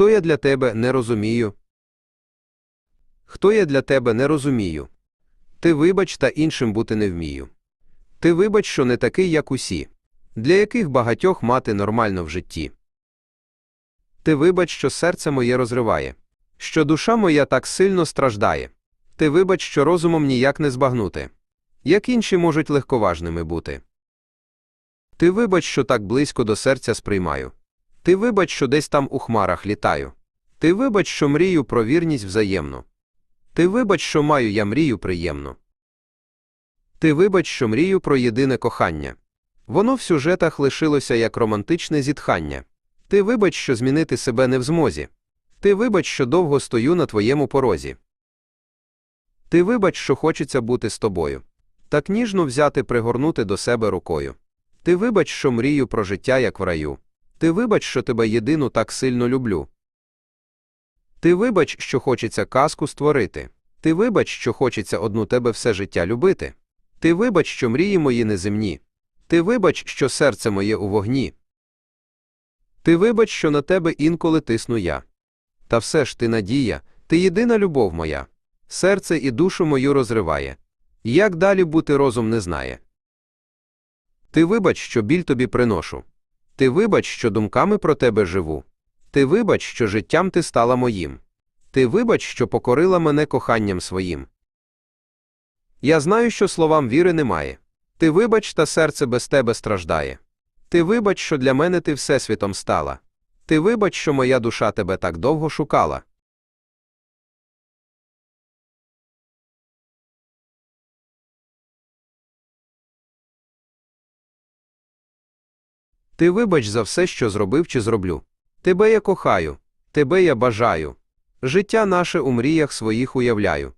Хто я для тебе не розумію? Хто я для тебе не розумію? Ти вибач та іншим бути не вмію. Ти вибач, що не такий, як усі, для яких багатьох мати нормально в житті. Ти вибач, що серце моє розриває, що душа моя так сильно страждає. Ти вибач, що розумом ніяк не збагнути, як інші можуть легковажними бути. Ти вибач, що так близько до серця сприймаю. Ти вибач, що десь там у хмарах літаю. Ти вибач, що мрію про вірність взаємну. Ти вибач, що маю я мрію приємну. Ти вибач, що мрію про єдине кохання. Воно в сюжетах лишилося як романтичне зітхання. Ти вибач, що змінити себе не в змозі. Ти вибач, що довго стою на твоєму порозі. Ти вибач, що хочеться бути з тобою. Так ніжно взяти пригорнути до себе рукою. Ти вибач, що мрію про життя, як в раю. Ти вибач, що тебе єдину так сильно люблю. Ти вибач, що хочеться казку створити. Ти вибач, що хочеться одну тебе все життя любити. Ти вибач, що мрії мої неземні. Ти вибач, що серце моє у вогні. Ти вибач, що на тебе інколи тисну я. Та все ж ти надія, ти єдина любов моя. Серце і душу мою розриває. Як далі бути розум не знає. Ти вибач, що біль тобі приношу. Ти вибач, що думками про тебе живу. Ти вибач, що життям ти стала моїм. Ти вибач, що покорила мене коханням своїм. Я знаю, що словам віри немає. Ти вибач, та серце без тебе страждає. Ти вибач, що для мене ти всесвітом стала. Ти вибач, що моя душа тебе так довго шукала. Ти вибач за все, що зробив чи зроблю. Тебе я кохаю, тебе я бажаю. Життя наше у мріях своїх уявляю.